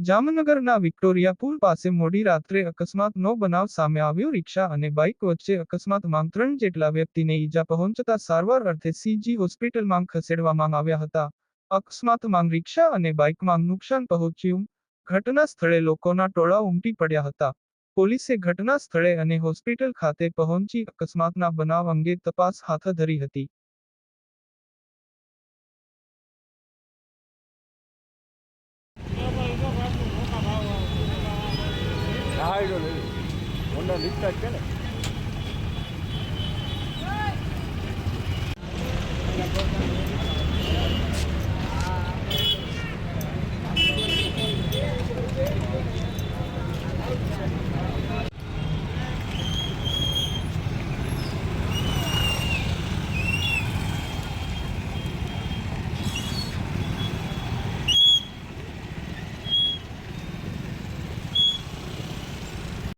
જામનગરના વિક્ટોરિયા પુલ પાસે મોડી રાત્રે અકસ્માતનો બનાવ સામે આવ્યો. રિક્ષા અને બાઇક વચ્ચે અકસ્માતમાં ત્રણ જેટલા વ્યક્તિને ઈજા પહોંચતા સારવાર અર્થે સીજી હોસ્પિટલમાં ખસેડવામાં આવ્યા હતા. અકસ્માતમાં રિક્ષા અને બાઇકમાં નુકસાન પહોંચ્યું. ઘટના સ્થળે લોકોના ટોળા ઉમટી પડ્યા હતા. પોલીસે ઘટના સ્થળે અને હોસ્પિટલ ખાતે પહોંચી અકસ્માતના બનાવ અંગે તપાસ હાથ ધરી હતી. હા એ જો હોન્ડા રિક્ષા જ છે ને?